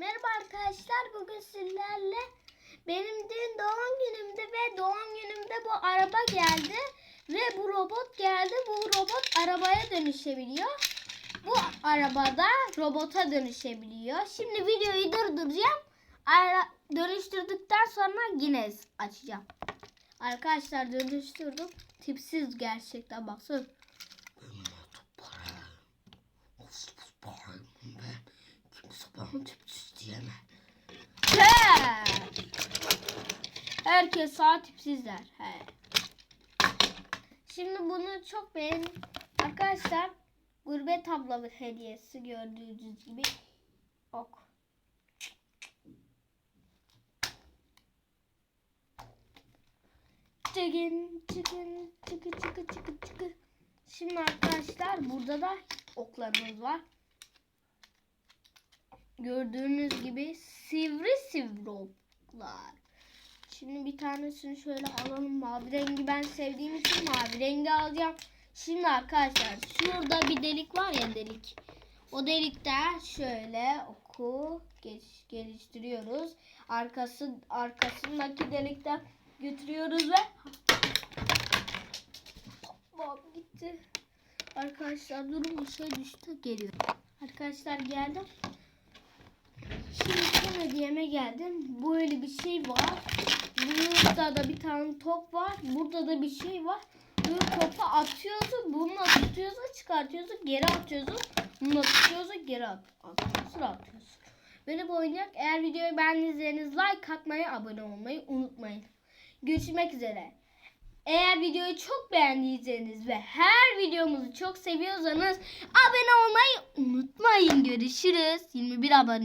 Merhaba arkadaşlar. Bugün sizlerle benim dün doğum günümde ve doğum günümde bu araba geldi ve bu robot geldi. Bu robot arabaya dönüşebiliyor. Bu arabada robota dönüşebiliyor. Şimdi videoyu durduracağım. Ara dönüştürdükten sonra yine açacağım. Arkadaşlar dönüştürdüm. Tipsiz gerçekten baksana. Kimse diyemez. He. Herkes sağ tipsizler. He. Şimdi bunu çok beğen arkadaşlar. Gurbet abla hediyesi gördüğünüz gibi ok. Çıkın çıkın çıkı çıkı çıkı çıkı. Şimdi arkadaşlar burada da oklarımız var. Gördüğünüz gibi sivri sivri oklar. Şimdi bir tanesini şöyle alalım. Mavi rengi ben sevdiğim için mavi rengi alacağım. Şimdi arkadaşlar şurada bir delik var ya delik. O delikte şöyle oku geç, geliştiriyoruz. Arkası arkasındaki delikten götürüyoruz ve Hop gitti. Arkadaşlar durun bir şey düştü geliyor. Arkadaşlar geldim. Hediyeme geldim. Böyle bir şey var. Burada da bir tane top var. Burada da bir şey var. Böyle topu atıyorsun. Bununla tutuyorsun çıkartıyorsun. Geri atıyorsun. Bununla tutuyorsun. Geri at, atıyorsun. Atıyorsun. Böyle bir oyuncak. Eğer videoyu beğendiyseniz like atmayı, abone olmayı unutmayın. Görüşmek üzere. Eğer videoyu çok beğendiyseniz ve her videomuzu çok seviyorsanız abone olmayı unutmayın. Görüşürüz. 21 abone.